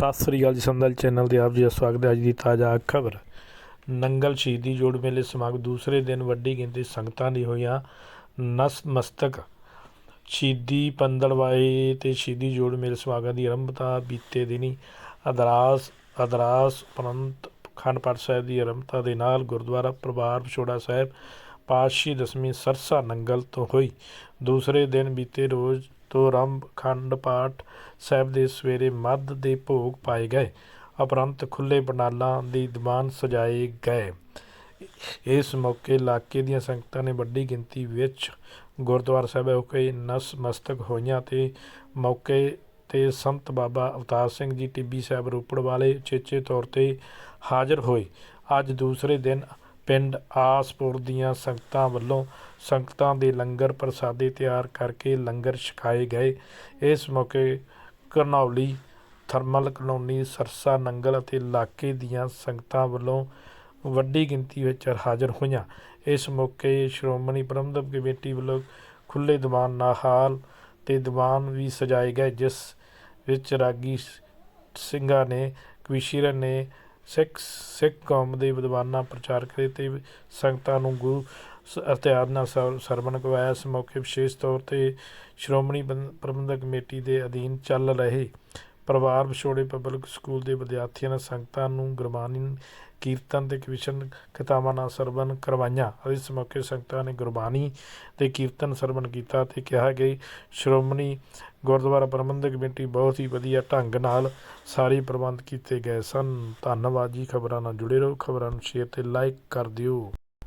ਸਤਿ ਸ੍ਰੀ ਅਕਾਲ ਜੀ ਸੰਦਲ ਚੈਨਲ ਤੇ ਆਪ ਜੀ ਦਾ ਸਵਾਗਤ ਹੈ। ਅੱਜ ਦੀ ਤਾਜ਼ਾ ਖਬਰ। ਨੰਗਲ ਸ਼ਹੀਦੀ ਜੋੜ ਮੇਲੇ ਸਮਾਗਮ ਦੂਸਰੇ ਦਿਨ ਵੱਡੀ ਗਿਣਤੀ ਸੰਗਤਾਂ ਦੀ ਹੋਈਆਂ। ਨਸਮਸਤਕ ਸ਼ਹੀਦੀ ਪੰਦਲਵਾਏ ਤੇ ਸ਼ਹੀਦੀ ਜੋੜ ਮੇਲੇ ਸਮਾਗਮ ਦੀ ਆਰੰਭਤਾ ਬੀਤੇ ਦਿਨੀ ਅਦਰਾਸ ਅਦਰਾਸ ਉਪਰੰਤ ਖੰਡ ਪਾਠ ਸਾਹਿਬ ਦੀ ਆਰੰਭਤਾ ਦੇ ਨਾਲ ਗੁਰਦੁਆਰਾ ਪ੍ਰਭਾਰ ਵਿਛੋੜਾ ਸਾਹਿਬ ਪਾਤਸ਼ਾਹੀ ਦਸਵੀਂ ਸਰਸਾ ਨੰਗਲ ਤੋਂ ਹੋਈ। ਦੂਸਰੇ ਦਿਨ ਬੀਤੇ ਰੋਜ਼ ਤੋਂ ਆਰੰਭ ਖੰਡ ਪਾਠ ਸਾਹਿਬ ਦੇ ਸਵੇਰੇ ਮੱਧ ਦੇ ਭੋਗ ਪਾਏ ਗਏ। ਉਪਰੰਤ ਖੁੱਲੇ ਪੰਡਾਲਾਂ ਦੀ ਦੀਵਾਨ ਸਜਾਏ ਗਏ। ਇਸ ਮੌਕੇ ਇਲਾਕੇ ਦੀਆਂ ਸੰਗਤਾਂ ਨੇ ਵੱਡੀ ਗਿਣਤੀ ਵਿੱਚ ਗੁਰਦੁਆਰਾ ਸਾਹਿਬ ਹੋਕੇ ਨਸ ਮਸਤਕ ਹੋਈਆਂ ਤੇ ਮੌਕੇ ਤੇ ਸੰਤ ਬਾਬਾ ਅਵਤਾਰ ਸਿੰਘ ਜੀ, ਟਿੱਬੀ ਸਾਹਿਬ ਰੋਪੜ ਵਾਲੇ ਚੇਚੇ ਤੌਰ ਤੇ ਹਾਜ਼ਰ ਹੋਏ। ਅੱਜ ਦੂਸਰੇ ਦਿਨ ਪਿੰਡ ਆਸਪੁਰ ਦੀਆਂ ਸੰਗਤਾਂ ਵੱਲੋਂ ਸੰਗਤਾਂ ਦੇ ਲੰਗਰ ਪ੍ਰਸਾਦੇ ਤਿਆਰ ਕਰਕੇ ਲੰਗਰ ਛਕਾਏ ਗਏ। ਇਸ ਮੌਕੇ ਕਰਨੌਲੀ ਥਰਮਲ ਕਲੋਨੀ ਸਰਸਾ ਨੰਗਲ ਅਤੇ ਇਲਾਕੇ ਦੀਆਂ ਸੰਗਤਾਂ ਵੱਲੋਂ ਵੱਡੀ ਗਿਣਤੀ ਵਿੱਚ ਹਾਜ਼ਰ ਹੋਈਆਂ। ਇਸ ਮੌਕੇ ਸ਼੍ਰੋਮਣੀ ਪ੍ਰਬੰਧਕ ਕਮੇਟੀ ਵੱਲੋਂ ਖੁੱਲੇ ਦੀਵਾਨ ਨਾਲ ਹਾਲ ਤੇ ਦੀਵਾਨ ਵੀ ਸਜਾਏ ਗਏ, ਜਿਸ ਵਿੱਚ ਰਾਗੀ ਸਿੰਘਾਂ ਨੇ ਕਵੀਸ਼ੀਰਨ ਨੇ ਸਿੱਖ ਸਿੱਖ ਕੌਮ ਦੇ ਵਿਦਵਾਨਾਂ ਪ੍ਰਚਾਰ ਕਰੇ ਤੇ ਸੰਗਤਾਂ ਨੂੰ ਗੁਰੂ ਸ- ਨਾਲ ਸਰ- ਸਰਵਣ ਕਰਵਾਇਆ। ਇਸ ਮੌਕੇ ਵਿਸ਼ੇਸ਼ ਤੌਰ ਤੇ ਸ਼੍ਰੋਮਣੀ ਪ੍ਰਬੰ- ਪ੍ਰਬੰਧਕ ਕਮੇਟੀ ਦੇ ਅਧੀਨ ਚੱਲ ਰਹੇ ਪਰਿਵਾਰ ਵਿਛੋੜੇ ਪਬਲਿਕ ਸਕੂਲ ਦੇ ਵਿਦਿਆਰਥੀਆਂ ਨੇ ਸੰਗਤਾਂ ਨੂੰ ਗੁਰਬਾਣੀ, ਕੀਰਤਨ ਤੇ ਕਵਿਸ਼ਨ ਕਿਤਾਬਾਂ ਨਾਲ ਸਰਵਣ ਕਰਵਾਈਆਂ। ਇਸ ਮੌਕੇ ਸੰਗਤਾਂ ਨੇ ਗੁਰਬਾਣੀ ਤੇ ਕੀਰਤਨ ਸਰਵਣ ਕੀਤਾ ਤੇ ਕਿਹਾ ਕਿ ਸ਼੍ਰੋਮਣੀ ਗੁਰਦੁਆਰਾ ਪ੍ਰਬੰਧਕ ਕਮੇਟੀ ਬਹੁਤ ਹੀ ਵਧੀਆ ਢੰਗ ਨਾਲ ਸਾਰੇ ਪ੍ਰਬੰਧ ਕੀਤੇ ਗਏ ਸਨ। ਧੰਨਵਾਦ ਜੀ। ਖਬਰਾਂ ਨਾਲ ਜੁੜੇ ਰਹੋ। ਖਬਰਾਂ ਨੂੰ ਸ਼ੇਅਰ ਅਤੇ ਲਾਈਕ ਕਰ ਦਿਓ।